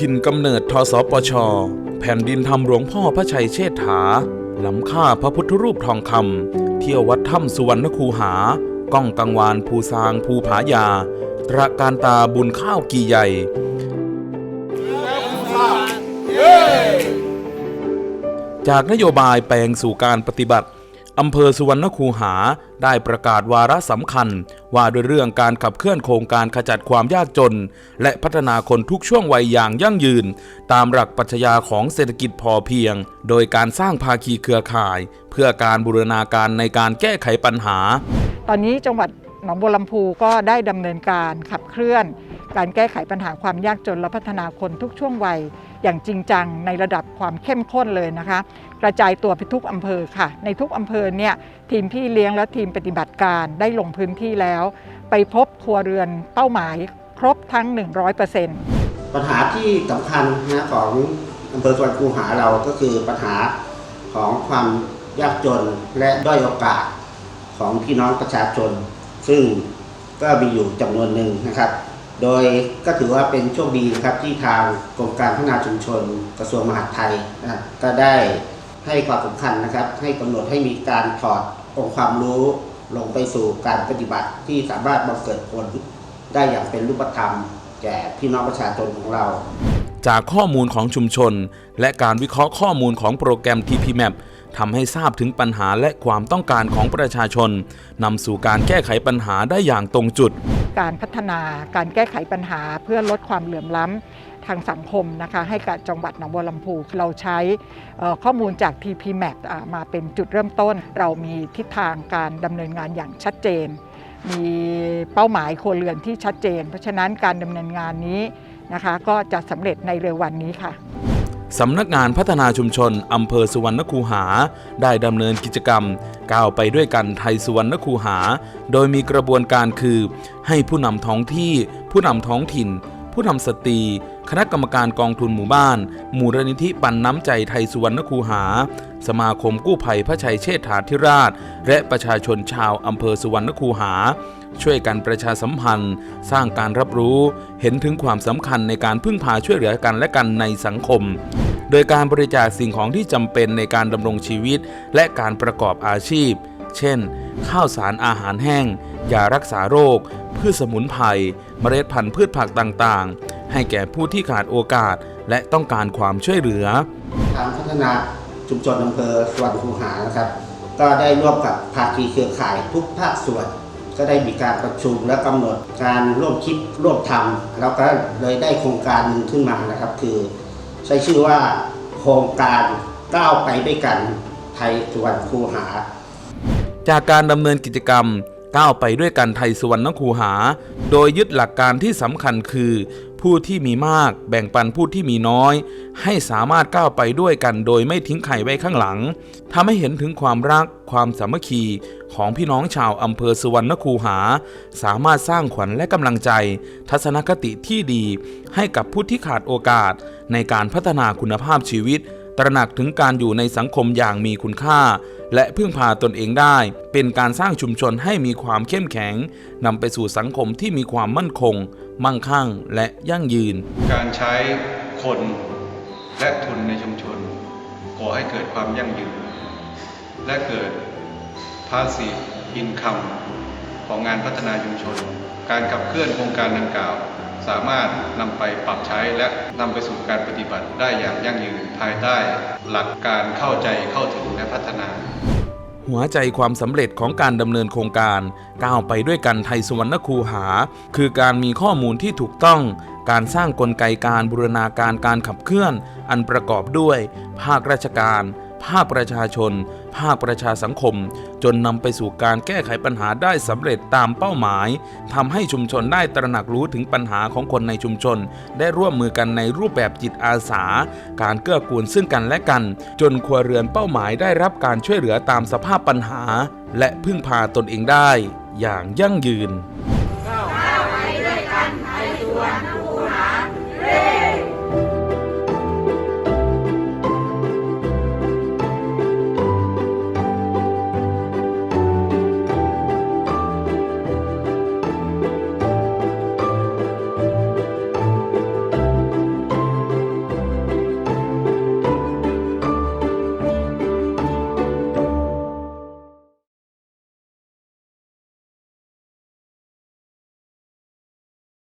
ถิ่นกำเนิดทสปช แผ่นดินธรรมหลวงพ่อพระชัยเชษฐาล้ำค่าพระพุทธรูปทองคำเที่ยววัดถ้ำสุวรรณคูหา ก้องกังวานภูซางภูผายา ตระการตาบุญข้าวกี่ใหญ่จากนโยบายแปลงสู่การปฏิบัติ อำเภอสุวรรณคูหาได้ประกาศวาระสำคัญ ว่าด้วยเรื่องการขับเคลื่อนโครงการขจัดความยากจน และพัฒนาคนทุกช่วงวัยอย่างยั่งยืน ตามหลักปรัชญาของเศรษฐกิจพอเพียง โดยการสร้างภาคีเครือข่าย เพื่อการบูรณาการในการแก้ไขปัญหา ตอนนี้จังหวัด องบัวลำพูก็ได้ดำเนินการขับเคลื่อน การแก้ไขปัญหาความยากจนและพัฒนาคนทุกช่วงวัย อย่างจริงจังในระดับความเข้มข้นเลยนะคะ กระจายตัวไปทุกอำเภอค่ะ ในทุกอำเภอเนี่ยทีมพี่เลี้ยงและทีมปฏิบัติการได้ลงพื้นที่แล้ว ไปพบครัวเรือนเป้าหมายครบทั้ง 100%ปัญหาที่สำคัญนะของอำเภอสวนคูหาเราก็คือปัญหาของความยากจนและด้อยโอกาสของพี่น้องประชาชน ซึ่งก็มีอยู่จำนวนหนึ่งนะครับ โดยก็ถือว่าเป็นโชคดีนะครับที่ทางกรมการพัฒนาชุมชนกระทรวงมหาดไทยนะก็ได้ให้ความสำคัญนะครับ ให้กำหนดให้มีการถอดองค์ความรู้ลงไปสู่การปฏิบัติที่สามารถบังเกิดผลได้อย่างเป็นรูปธรรม แก่พี่น้องประชาชนของเรา จากข้อมูลของชุมชน และการวิเคราะห์ข้อมูลของโปรแกรม TPMAP ทำให้ทราบถึงปัญหาและความต้องการของประชาชนนำสู่การแก้ไขปัญหาได้อย่างตรงจุด การพัฒนาการแก้ไขปัญหาเพื่อลดความเหลื่อมล้ำทางสังคมนะคะให้กับจังหวัดหนองบัวลำพูเราใช้ข้อมูลจาก TPMAP มาเป็นจุดเริ่มต้น เรามีทิศทางการดำเนินงานอย่างชัดเจน มีเป้าหมายครัวเรือนที่ชัดเจน เพราะฉะนั้นการดำเนินงานนี้นะคะก็จะสำเร็จในเร็ววันนี้ค่ะ สำนักงานพัฒนาชุมชนอำเภอสุวรรณคูหา ได้ดำเนินกิจกรรม ก้าวไปด้วยกันไทยสุวรรณคูหา โดยมีกระบวนการคือ ให้ผู้นำท้องที่ ผู้นำท้องถิ่น ผู้นำสตรี คณะกรรมการกองทุนหมู่บ้าน มูลนิธิปันน้ำใจไทยสุวรรณคูหา สมาคมกู้ภัยพระชัยเชษฐาธิราช และประชาชนชาวอำเภอสุวรรณคูหา ช่วยกันประชาสัมพันธ์ สร้างการรับรู้ เห็นถึงความสำคัญในการพึ่งพาช่วยเหลือกันและกันในสังคม โดยการบริจาคสิ่งของที่จำเป็นในการดำรงชีวิต และการประกอบอาชีพ เช่น ข้าวสารอาหารแห้งยารักษาโรค พืชสมุนไพรเมล็ดพันธุ์พืชผักต่างๆ ให้แก่ผู้ที่ขาดโอกาสและต้องการความช่วยเหลือทางพัฒนา ชุมชนอำเภอสวรรณคูหานะครับ ก็ได้ร่วมกับภาคีเครือข่ายทุกภาคส่วน ก็ได้มีการประชุมและกำหนดการร่วมคิดร่วมทำแล้วก็เลยได้โครงการหนึ่งขึ้นมานะครับ คือ ใช้ชื่อว่าโครงการก้าวไปด้วยกันไทยสวรรณคูหา จากการดำเนินกิจกรรมก้าวไปด้วยกันไทยสุวรรณคูหา โดยยึดหลักการที่สำคัญคือ ผู้ที่มีมาก แบ่งปันผู้ที่มีน้อย ให้สามารถก้าวไปด้วยกันโดยไม่ทิ้งใครไว้ข้างหลังทำให้เห็นถึงความรัก ความสามัคคีของพี่น้องชาวอำเภอสุวรรณคูหา สามารถสร้างขวัญและกำลังใจ ทัศนคติที่ดี ให้กับผู้ที่ขาดโอกาสในการพัฒนาคุณภาพชีวิต ตระหนักถึงการอยู่ในสังคมอย่างมีคุณค่า และพึ่งพาตนเองได้ เป็นการสร้างชุมชนให้มีความเข้มแข็งนำไปสู่สังคมที่มีความมั่นคง มั่งคั่ง และยั่งยืน การใช้คนและทุนในชุมชนก่อให้เกิดความยั่งยืน และเกิดภาษีอินคัมของงานพัฒนาชุมชน การขับเคลื่อนโครงการดังกล่าว สามารถนำไปปรับใช้และนำไปสู่การปฏิบัติได้อย่างยั่งยืนภายใต้ หลักการเข้าใจเข้าถึงและพัฒนา หัวใจความสำเร็จของการดำเนินโครงการก้าวไปด้วยกันไทยสวรรณคูหา คือการมีข้อมูลที่ถูกต้อง การสร้างกลไกการบูรณาการการขับเคลื่อน อันประกอบด้วย ภาคราชการ ภาคประชาชน ภาคประชาสังคม จนนำไปสู่การแก้ไขปัญหาได้สำเร็จตามเป้าหมายทำให้ชุมชนได้ตระหนักรู้ถึงปัญหาของคนในชุมชน ได้ร่วมมือกันในรูปแบบจิตอาสา การเกื้อกูลซึ่งกันและกัน จนครัวเรือนเป้าหมายได้รับการช่วยเหลือตามสภาพปัญหา และพึ่งพาตนเองได้ อย่างยั่งยืน